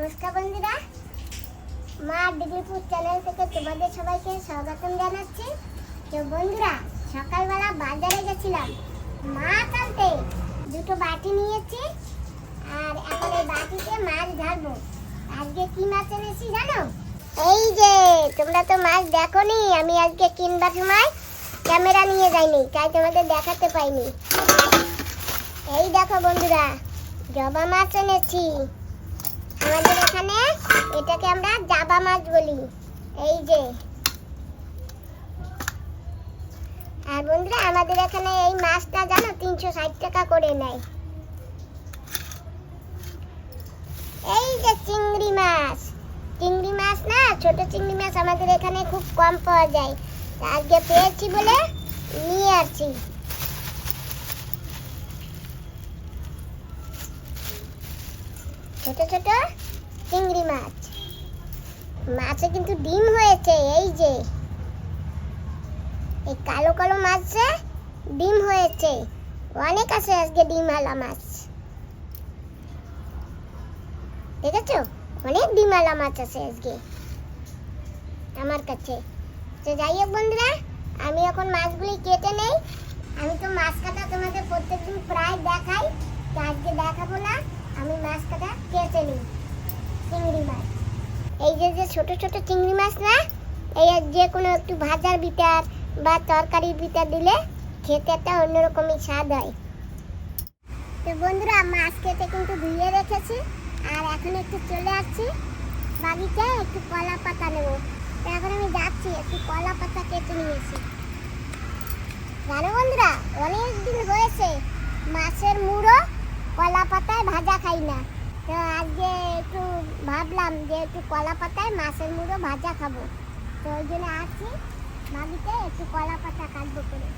নমস্কার বন্ধুরা। মা ডিগ্রিপুর চ্যানেল থেকে তোমাদের সবাইকে স্বাগতম জানাচ্ছি। তো বন্ধুরা, সকালবেলা বাজারে গেছিলাম। মাছ আনতে দুটো বাটি নিয়েছি, আর এখন এই বাটিতে মাছ ধরবো আজকে কি মাছ এনেছি জানো? এই যে, তোমরা তো মাছ দেখো নি আমি আজকে কিনবার সময় ক্যামেরা নিয়ে যাইনি, তাই তোমাদের দেখাতে পাইনি। এই দেখো বন্ধুরা, জবা মাছ এনেছি। আমাদের এখানে এটাকে আমরা জাবা মাছ বলি। এই যে। আর বন্ধুরা, আমাদের এখানে এই মাছটা জানো, তিনশো ষাট টাকা করে নেয়। এই যে চিংড়ি মাছ। চিংড়ি মাছ না, ছোট চিংড়ি মাছ আমাদের এখানে খুব কম পাওয়া যায়। আজকে পেয়েছি বলে নিয়ে আসছি। ছোট ছোট। চিংড়ি মাছ। মাছে কিন্তু ডিম হয়েছে, এই যে। এই কালো কালো মাছে ডিম হয়েছে। অনেক আছে আজকে ডিম আলা মাছ। দেখেছ? অনেক ডিম আলা মাছ আছে আজকে আমার কাছে। তো যাই হোক বন্ধুরা, আমি এখন মাছগুলি কেটে নেই। আমি তো মাছ কাটা তোমাদের প্রত্যেকদিন প্রায় দেখাই। তো আজকে দেখাবো না, আমি মাছ কাটা কেটে নিই। চিংড়ি মাছ। এই যে যে ছোট ছোট চিংড়ি মাছ না, এই যে কোনো একটু ভাজার ভিতর বা তরকারির ভিতর দিলে খেতে একটা অন্যরকমই স্বাদ হয়। তো বন্ধুরা মাছ কেটে কিন্তু ধুয়ে রেখেছি, আর এখন একটু চলে আসছি। বাগিচায় একটু কলা পাতা নেব। তো এখন আমি যাচ্ছি, একটু কলা পাতা কেটে নিয়েছি জানো বন্ধুরা, অনেক দিন হয়েছে মাছের মুড়ো কলা পাতায় ভাজা খাই না। তো আজকে একটু ভাবলাম যে একটু কলা পাতায় মাছের মুড়ো ভাজা খাব। তো ওই জন্য আসছি। ভাবিতে একটু কলা পাতা কাটবো করে।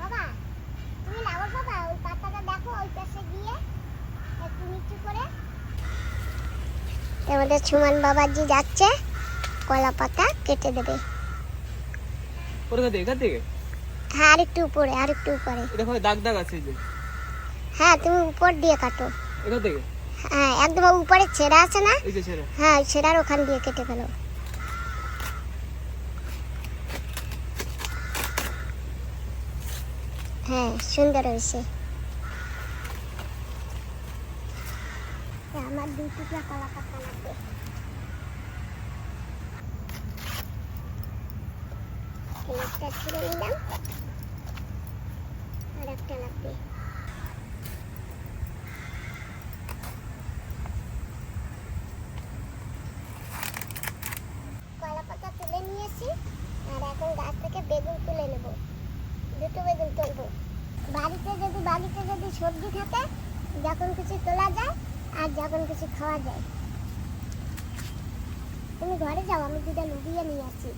বাবা তুমি লাবো বাবা ওই পাতাটা দেখো ওই পাশে গিয়ে একটু নিচু করে। আমাদের সুমন বাবাজি যাচ্ছে কলা পাতা কেটে দেবে। হ্যাঁ আর একটু উপরে আর একটু উপরে দেখো দাগ দাগ আছে যে। হ্যাঁ তুমি উপর দিয়ে কাটো। এখান থেকে? হ্যাঁ একদম উপরে ছেঁড়া আছে না? হ্যাঁ ছেঁড়ার ওখান দিয়ে কেটে ফেলো। হ্যাঁ সুন্দর হয়েছে। আমার দুই টুকরা কলা পাতা লাগবে। একটা ছিঁড়ে নিলাম। আর একটা লাগবে কলা পাতা তুলে নিয়েছি আর এখন গাছ থেকে বেগুন তুলে নেব দুটো বেগুন তুলবো বাড়িতে যদি বাড়িতে যদি সবজি থাকে যখন কিছু তোলা যায় কিছু খাওয়া যায়। তুমি ঘরে যাও, আমি দুটা লুবিয়ে নিয়ে আসছি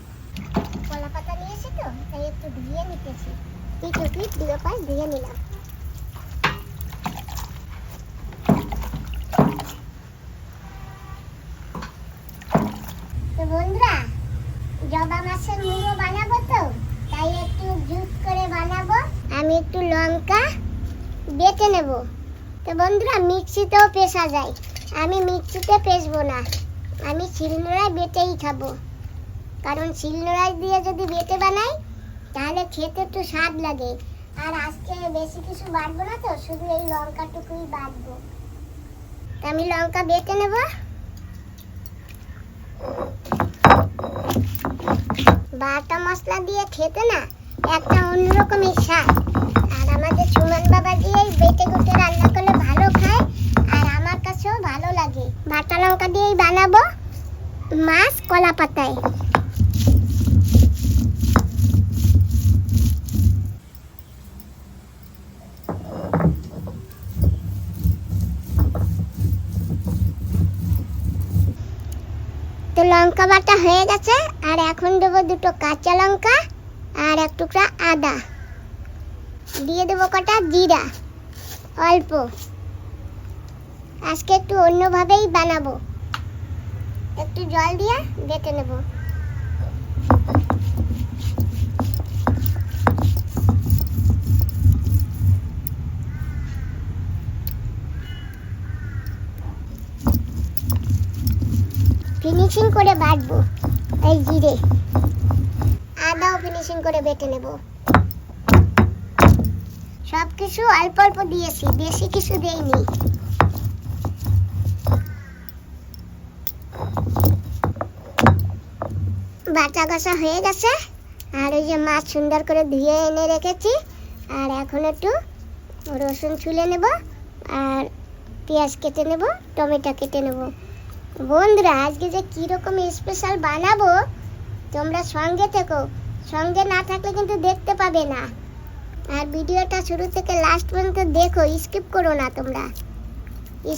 কলা পাতা নিয়েছি তো তাই একটু ধুয়ে নিতেছি। ও পিঠ দুটো পাশ ধুয়ে নিলাম। বন্ধুরা, জবা মাছের মুড়ো বানাবো তো? তাই একটু জুস করে বানাবো। আমি একটু লঙ্কা বেটে নেব। তো বন্ধুরা, মিক্সিতেও পেশা যায়। আমি মিক্সিতে পেশবো না। আমি শিলনোড়ায় বেটেই খাব। কারণ শিলনোড়ায় দিয়ে যদি বেটে বানাই, তাহলে খেতে একটু স্বাদ লাগে। আর আজকে বেশি কিছু বাটবো না তো, শুধু এই লঙ্কাটুকুই বাটবো। তা আমি লঙ্কা বেটে নেব। বাটা মশলা দিয়ে খেতে না, একটা অন্যরকমের স্বাদ। আর আমাদের সুমন বাবা দিয়ে বেটে গুটে রান্না করলে ভালো খায়। আমার কাছেও ভালো লাগে। বাটা লঙ্কা দিয়েই বানাবো। মাছ, কলা পাতায়। তো লঙ্কা বাটা হয়ে গেছে, আর এখন দেবো দুটো কাঁচা লঙ্কা আর এক টুকরা আদা। দিয়ে দেবো কটা জিরা, অল্প। আজকে একটু অন্যভাবেই বানাবো। একটু জল দিয়ে বেটে নেব। ফিনিশিং করে বাটবো, এই জিরে। আদাও ফিনিশিং করে বেটে নেব। সব কিছু অল্প অল্প দিয়েছি, বেশি কিছু দেইনি। বাটা কষা হয়ে গেছে। আর ওই যে মাছ সুন্দর করে ধুয়ে এনে রেখেছি। আর এখন একটু রসুন ছুলে নেব আর পেঁয়াজ কেটে নেব, টমেটো কেটে নেব। বন্ধুরা, আজকে যে কীরকম স্পেশাল বানাবো, তোমরা সঙ্গে থেকো। সঙ্গে না থাকলে কিন্তু দেখতে পাবে না। আর ভিডিওটা শুরু থেকে লাস্ট পর্যন্ত দেখো স্কিপ করো না তোমরা।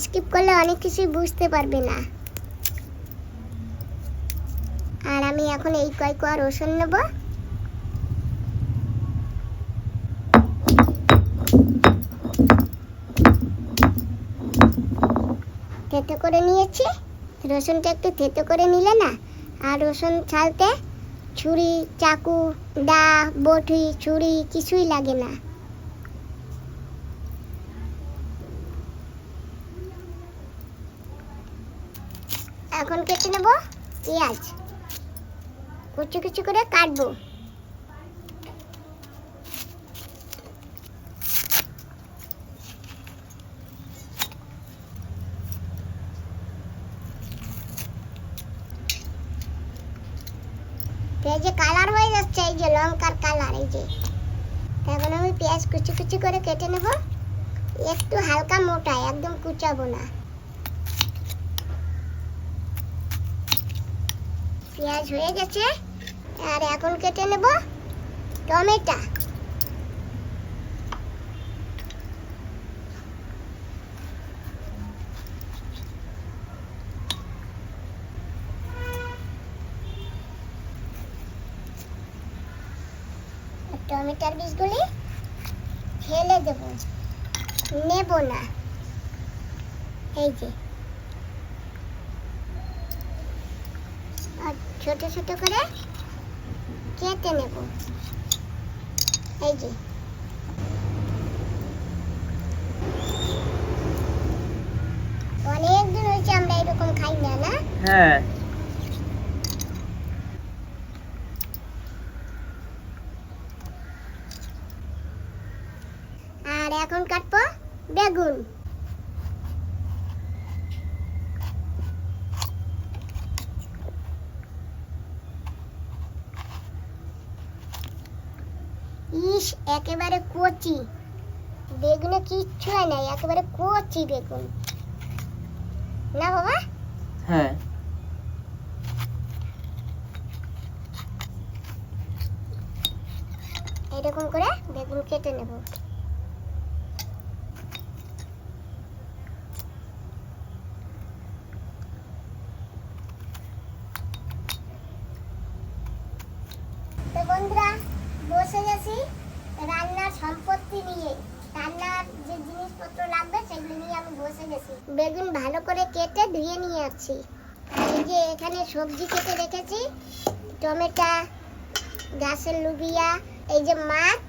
স্কিপ করলে অনেক কিছুই বুঝতে পারবে না। আর আমি এখন এই কয় কোয়া রসুন নেব। থেতো করে নিয়েছি। রসুনটা একটু থেতো করে নিলে না, আর রসুন ছালতে ছুরি, চাকু, দা, বটি, ছুরি কিছুই লাগে না। এখন কেটে নেব পেঁয়াজ। কুচি কুচি করে কাটবো। পেঁয়াজে কালার হয়ে যাচ্ছে, এই যে লঙ্কার কালার, এই যে। এখন আমি পেঁয়াজ কুচি কুচি করে কেটে নেব। একটু হালকা মোটা, একদম কুচাবো না। পেঁয়াজ হয়ে গেছে, আর এখন কেটে নেব টমেটো। টমেটোর বীজগুলি ফেলে দেব, নেব না। এই যে ছোট ছোট করে কেটে নেব। এই যে। অনেকদিন হয়েছে আমরা এরকম খাই না না? হ্যাঁ আর এখন কাটবো বেগুন ইস একেবারে কচি। বেগুনে কিচ্ছু হয় নাই একেবারে কচি বেগুন। না বাবা? হ্যাঁ। এরকম করে বেগুন কেটে নেব তো বন্ধুরা বসে গেছি রান্নার সম্পত্তি নিয়ে রান্নার যে জিনিসপত্র লাগবে সেগুলো নিয়ে আমি বসে গেছি বেগুন ভালো করে কেটে আর এই যে এখানে সবজি কেটে রেখেছি, টমেটো, গাছের লুবিয়া, এই যে মাছ,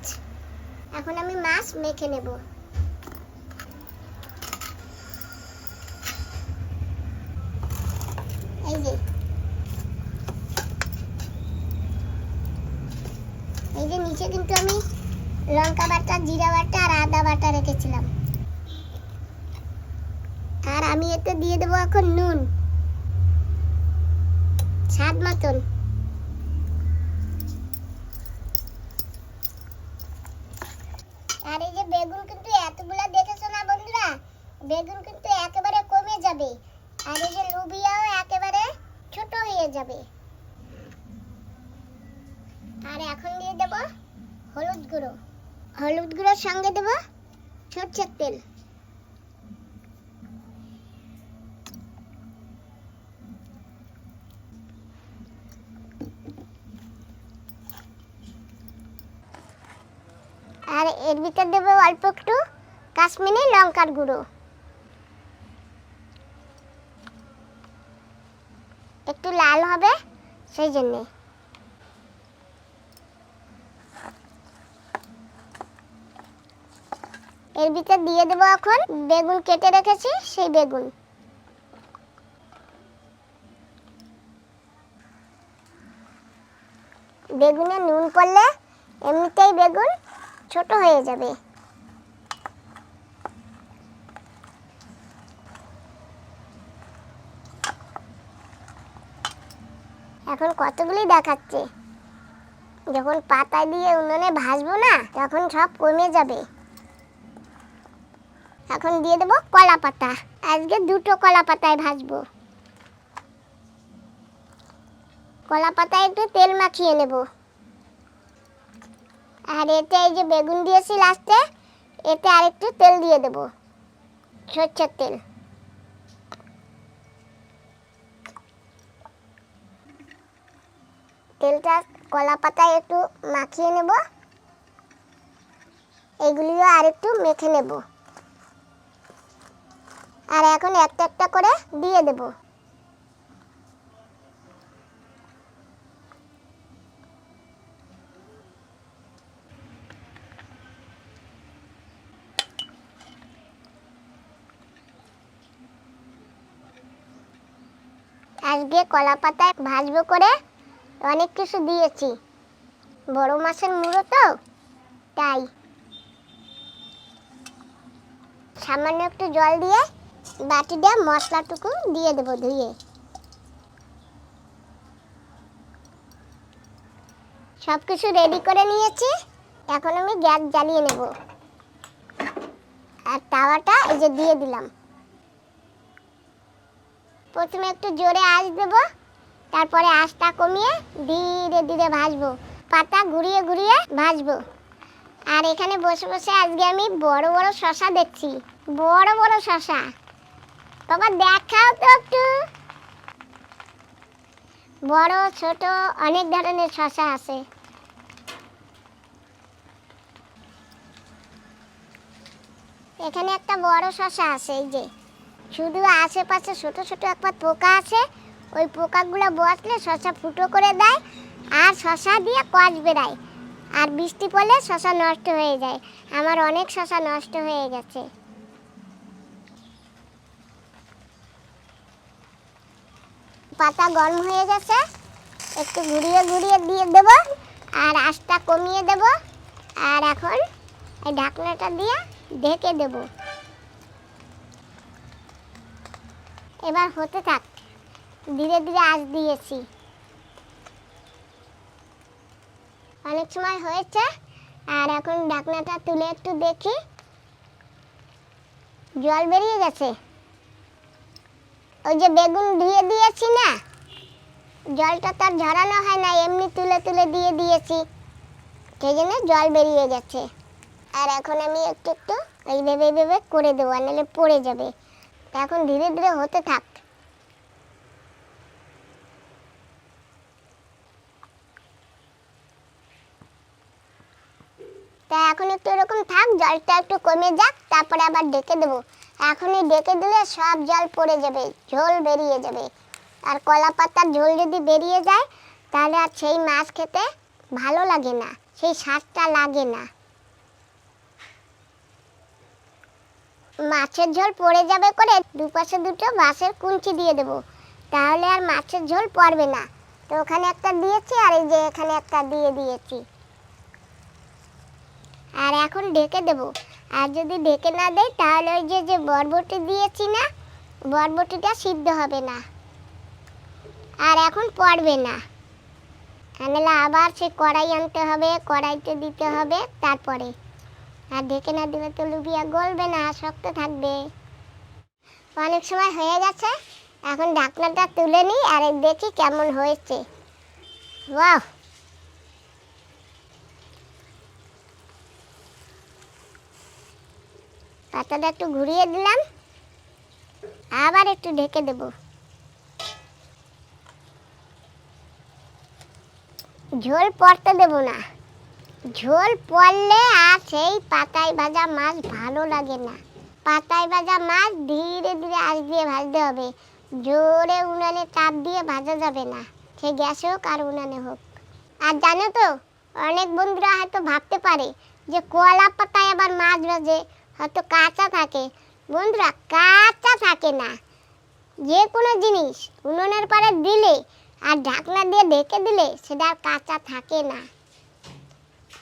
এখন আমি মাছ মেখে নেব। এই যে এই যে নিচে কিন্তু আমি লঙ্কা বাটা, জিরা বাটা আর আদা বাটা রেখেছিলাম। আর আমি এতে দিয়ে দেবো এখন নুন। স্বাদ মতন। আর এই যে বেগুন কিন্তু এতগুলা দেখেছ না বন্ধুরা? বেগুন কিন্তু একেবারে কমে যাবে। আর এই যে লুবিয়াও একেবারে ছোট হয়ে যাবে। আর এখন দিয়ে দেব হলুদ গুঁড়ো। হলুদ গুঁড়োর সঙ্গে দেব সরষের তেল। একটু কাশ্মীরি লঙ্কার গুঁড়ো। একটু লাল হবে, সেই জন্যে। এর ভিতর দিয়ে দেবো এখন বেগুন কেটে রেখেছি, সেই বেগুন। বেগুনে নুন করলে এমনিতেই বেগুন ছোট হয়ে যাবে। এখন কতগুলি দেখাচ্ছে? যখন পাতা দিয়ে উনুনে ভাজবো না, তখন সব কমে যাবে। এখন দিয়ে দেবো কলা পাতা। আজকে দুটো কলা পাতায় ভাজবো। কলা পাতায় একটু তেল মাখিয়ে নেব। আর এতে এই যে বেগুন দিয়েছি লাস্টে, এতে আরেকটু তেল দিয়ে দেব। সর্ষের তেল। তেলটা কলা পাতায় একটু মাখিয়ে নেব। এগুলিও আর একটু মেখে নেব। আর এখন একটা একটা করে দিয়ে দেব। আজকে কলা পাতায় ভাজবো করে অনেক কিছু দিয়েছি। বড় মাছের মুড়ো তো, তাই। সামান্য একটু জল দিয়ে বাটি দিয়ে মশলাটুকু দিয়ে দেবো ধুয়ে। সব কিছু রেডি করে নিয়েছি, এখন আমি গ্যাস জ্বালিয়ে নেব। আর তাওয়াটা এই যে দিয়ে দিলাম। প্রথমে একটু জোরে আঁচ দেবো। তারপরে আঁচটা কমিয়ে ধীরে ধীরে ভাজবো। পাতা ঘুরিয়ে ঘুরিয়ে ভাজবো। আর এখানে বসে বসে আজকে আমি বড় বড় শশা দেখছি। বড় বড় শশা। বাবা, দেখাও তো একটু। বড়, ছোট অনেক ধরনের শশা আছে। এখানে একটা বড় শশা আছে, এই যে। শুধু আশেপাশে ছোট ছোট একবার পোকা আছে ওই পোকাগুলো বসলে শশা ফুটো করে দেয় আর শশা দিয়ে কচ বেরায় আর বৃষ্টি পড়লে শশা নষ্ট হয়ে যায়। আমার অনেক শশা নষ্ট হয়ে গেছে। পাতা গরম হয়ে গেছে। একটু ঘুরিয়ে ঘুরিয়ে দিয়ে দেব আর আঁচটা কমিয়ে দেব। আর এখন এই ঢাকনাটা দিয়ে ঢেকে দেব। এবার হতে থাক। ধীরে ধীরে আঁচ দিয়েছি। অনেক সময় হয়েছে, আর এখন ডাকনাটা তুলে একটু দেখি। জল বেরিয়ে গেছে। ওই যে বেগুন ধুয়ে দিয়েছি না, জলটা তার ঝরানো হয় না, এমনি তুলে তুলে দিয়ে দিয়েছি। সেই জন্য জল বেরিয়ে গেছে। আর এখন আমি একটু একটু এইভাবে এইভাবে করে দেবো নাহলে পড়ে যাবে। এখন ধীরে ধীরে হতে থাক তা এখন একটু এরকম থাক, জলটা একটু কমে যাক, তারপরে আবার ডেকে দেবো। এখনই ডেকে দিলে সব জল পড়ে যাবে, ঝোল বেরিয়ে যাবে। আর কলা পাতার ঝোল যদি বেরিয়ে যায়, তাহলে আর সেই মাছ খেতে ভালো লাগে না, সেই স্বাদটা লাগে না। মাছের ঝোল পড়ে যাবে করে দুপাশে দুটো বাঁশের কুঞ্চি দিয়ে দেবো। তাহলে আর মাছের ঝোল পড়বে না। তো ওখানে একটা দিয়েছি আর এই যে এখানে একটা দিয়ে দিয়েছি। আর এখন ঢেকে দেব। আর যদি ঢেকে না দেয় তাহলে ওই যে যে বরবটি দিয়েছি না, বরবটিটা সিদ্ধ হবে না। আর এখন পড়বে না। নাহলে আবার সে কড়াই আনতে হবে, কড়াইতে দিতে হবে তারপরে। আর ঢেকে না দিলে তো লুবিয়া গলবে না, শক্ত থাকবে। অনেক সময় হয়ে গেছে, এখন ঢাকনাটা তুলে নিই আর দেখি কেমন হয়েছে। বাহ পাতাটা একটু ঘুরিয়ে দিলাম। আবার একটু ঢেকে দেব। ঝোল পড়তে দেব না। ঝোল পড়লে আর সেই পাতায় ভাজা মাছ ভালো লাগে না। পাতায় ভাজা মাছ ধীরে ধীরে আঁচ দিয়ে ভাজতে হবে। জোরে উনানে চাপ দিয়ে ভাজা যাবে না। সে গ্যাসে হোক আর উনানে হোক। আর জানো তো, অনেক বন্ধুরা হয়তো ভাবতে পারে যে কলা পাতায় আবার মাছ ভাজে। হয়তো কাঁচা থাকে। বন্ধুরা, কাঁচা থাকে না। যে কোনো জিনিস উনুনের পারে দিলে আর ঢাকনা দিয়ে ঢেকে দিলে সেটা আর কাঁচা থাকে না।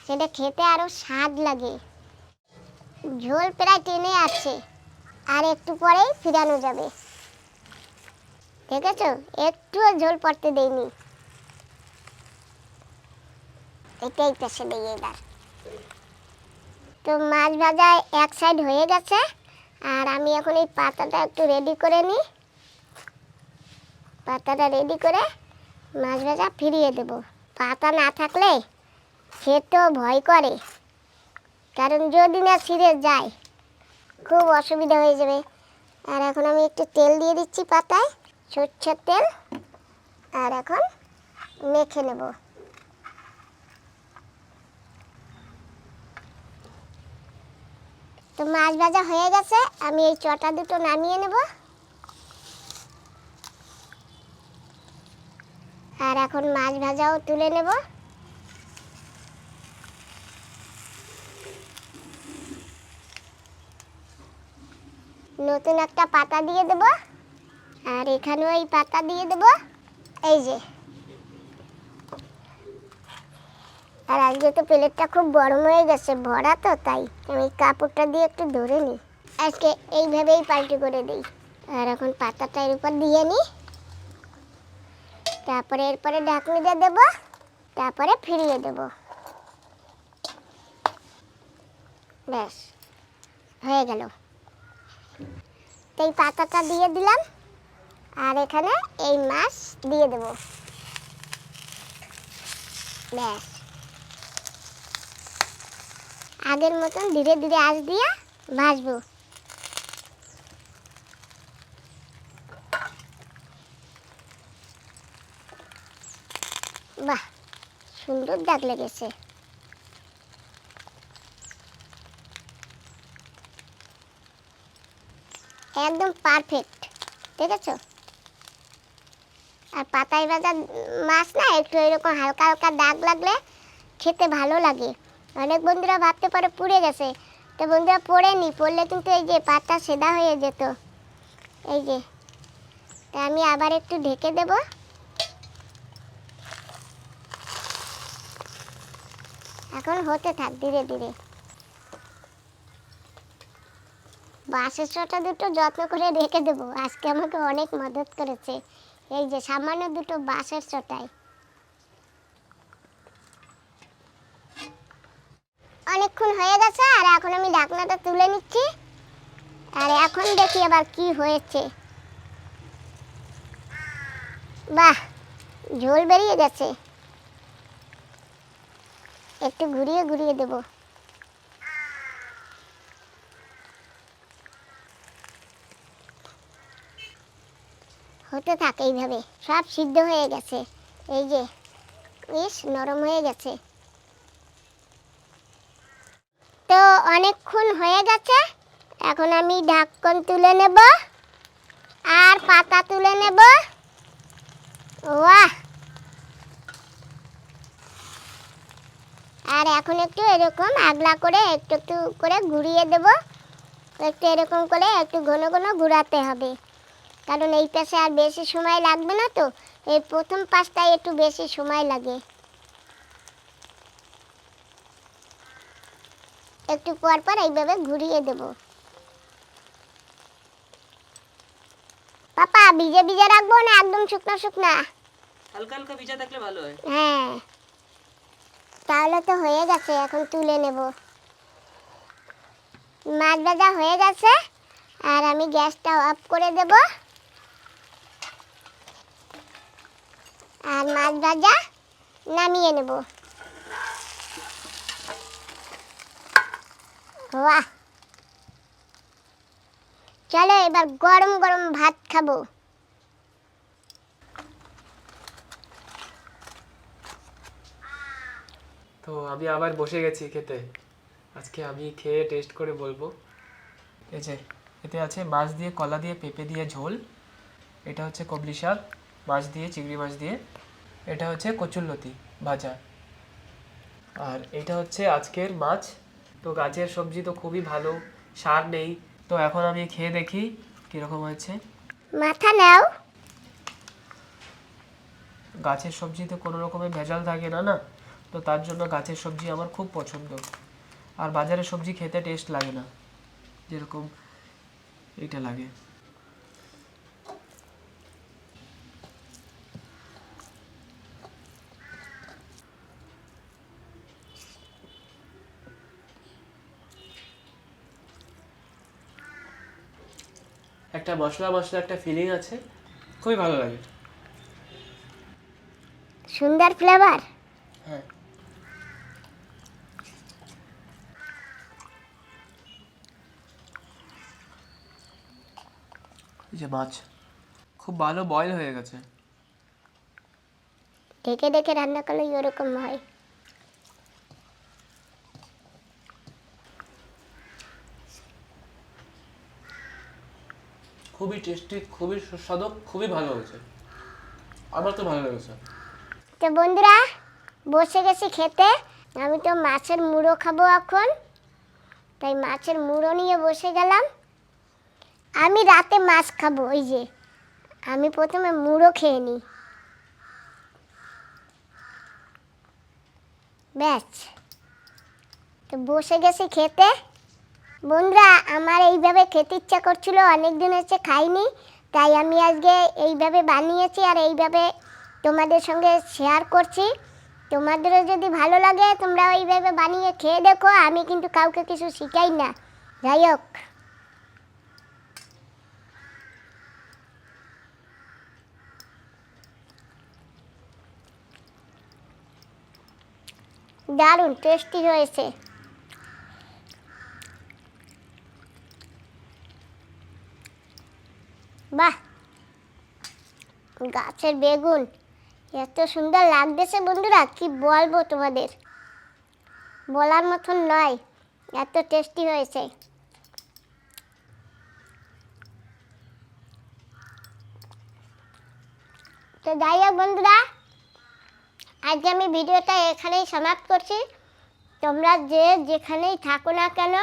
সেটা খেতে আরও স্বাদ লাগে। ঝোল প্রায় টেনে আছে, আর একটু পরেই ফিরানো যাবে। দেখেছ? একটুও ঝোল পড়তে দেয়নি। এটাই পেশে দেই এবার। তো মাছ ভাজা এক সাইড হয়ে গেছে, আর আমি এখন এই পাতাটা একটু রেডি করে নিই। পাতাটা রেডি করে মাছ ভাজা ফিরিয়ে দেব। পাতা না থাকলে খেতেও ভয় করে, কারণ যদি না ছিঁড়ে যায়, খুব অসুবিধা হয়ে যাবে। আর এখন আমি একটু তেল দিয়ে দিচ্ছি পাতায়, সর্ষের তেল, আর এখন মেখে নেব। তো মাছ ভাজা হয়ে গেছে, আমি এই চটা দুটো নামিয়ে নেব। আর এখন মাছ ভাজাও তুলে নেব। নতুন একটা পাতা দিয়ে দেব। আর এখানেও এই পাতা দিয়ে দেব। এই যে। আর আজকে তো প্লেটটা খুব গরম হয়ে গেছে, ভরা তো, তাই আমি কাপড়টা দিয়ে একটু ধরে নিই। আজকে এইভাবেই পাল্টি করে দিই। আর এখন পাতাটা এর উপর দিয়ে নিই। তারপরে এরপরে ঢাকনি দিয়ে দেবো, তারপরে ফিরিয়ে দেব। ব্যাস, হয়ে গেল। এই পাতাটা দিয়ে দিলাম, আর এখানে এই মাছ দিয়ে দেব। ব্যাস। আগের মতন ধীরে ধীরে আঁচ দিয়ে ভাজবো। বাহ, সুন্দর দাগ লেগেছে। একদম পারফেক্ট দেখেছ? আর পাতায় ভাজা মাছ না, একটু এরকম হালকা হালকা দাগ লাগলে খেতে ভালো লাগে। অনেক বন্ধুরা ভাবতে পারে পুড়ে গেছে। তো বন্ধুরা পড়েনি পড়লে কিন্তু এই যে পাতা সেদা হয়ে যেত। এই যে, তা আমি আবার একটু ঢেকে দেব। এখন হতে থাক ধীরে ধীরে। বাঁশের চটা দুটো যত্ন করে রেখে দেবো। আজকে আমাকে অনেক মদত করেছে। এই যে সামান্য দুটো বাঁশের চটায় অনেকক্ষণ হয়ে গেছে, আর এখন আমি ঢাকনাটা তুলে নিচ্ছি। আর এখন দেখি আবার কি হয়েছে। বাহ, ঝোল বেরিয়ে গেছে। একটু ঘুরিয়ে ঘুরিয়ে দেবো। হতে থাকে এইভাবে, সব সিদ্ধ হয়ে গেছে। এই যে, ইস, নরম হয়ে গেছে। তো অনেকক্ষণ হয়ে গেছে। এখন আমি ঢাকন তুলে নেব। আর পাতা তুলে নেব। ওয়াহ! আর এখন একটু এরকম আগলা করে একটু একটু করে ঘুরিয়ে দেব। একটু এরকম করে একটু ঘন ঘন ঘুরাতে হবে। কারণ এই পাশে আর বেশি সময় লাগবে না তো। এই প্রথম পাশটায় একটু বেশি সময় লাগে। একটু পর পর এইভাবে ঘুরিয়ে দেব। পাপা ভিজে ভিজে রাখব না? একদম শুকনা শুকনা? হালকা হালকা ভিজা থাকলে ভালো হয়। হ্যাঁ। তাহলে তো হয়ে গেছে এখন তুলে নেব। মাছ ভাজা হয়ে গেছে আর আমি গ্যাসটা অফ করে দেব। আর মাছ ভাজা নামিয়ে নেব। বাহ। চলো এবার গরম গরম ভাত খাব। তো আমি আবার বসে গেছি খেতে। আজকে আমি খেয়ে টেস্ট করে বলব। এই যে, এতে আছে মাছ দিয়ে কলা দিয়ে পেঁপে দিয়ে ঝোল। এটা হচ্ছে কবলি শাক, মাছ দিয়ে, চিংড়ি মাছ দিয়ে। এটা হচ্ছে কচুরলতি ভাজা। আর এটা হচ্ছে আজকের মাছ। তো গাছের সবজি তো খুবই ভালো সার নেই তো এখন আমি খেয়ে দেখি কীরকম হয়েছে। মাথা নাও। গাছের সবজিতে কোনো রকমের ভেজাল থাকে না না? তো তার জন্য গাছের সবজি আমার খুব পছন্দ। আর বাজারের সবজি খেতে টেস্ট লাগে না যেরকম এটা লাগে। একটা মশলা মশলা একটা ফিলিং আছে খুবই ভালো লাগে। সুন্দর ফ্লেভার হ্যাঁ। এই যে মাছ খুব ভালো বয়েল হয়ে গেছে। ঢেকে ঢেকে রান্না করলে ওরকম হয়। খুবই টেস্টি, খুবই সুস্বাদু, খুবই ভালো হয়েছে। আমার তো ভালো লেগেছে। তো বন্ধুরা, বসে গেছি খেতে। আমি তো মাছের মুড়ো খাব এখন। তাই মাছের মুড়ো নিয়ে বসে গেলাম। আমি রাতে মাছ খাব, ওই যে। আমি প্রথমে মুড়ো খেয়ে নিই। ব্যাস। তো বসে গেছি খেতে। বন্ধুরা, আমার এইভাবে খেতে ইচ্ছা করছিল অনেক দিন হচ্ছে খাইনি, তাই আমি আজকে এইভাবে বানিয়েছি আর এইভাবে তোমাদের সঙ্গে শেয়ার করছি। তোমাদেরও যদি ভালো লাগে তোমরা এইভাবে বানিয়ে খেয়ে দেখো, আমি কিন্তু কাউকে কিছু শিখাই না। যাই হোক। দারুণ টেস্টি হয়েছে। বাহ, গাছের বেগুন। এত সুন্দর লাগতেছে বন্ধুরা, কি বলব তোমাদের? বলার মতন নয়, এত টেস্টি হয়েছে। তো যাই হোক বন্ধুরা, আজকে আমি ভিডিওটা এখানেই সমাপ্ত করছি। তোমরা যে যেখানেই থাকো না কেন,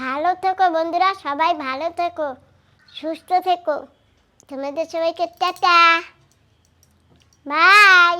ভালো থেকো বন্ধুরা, সবাই ভালো থেকো। সুস্থ থেকো তোমাদের সবাইকে টাটা বাই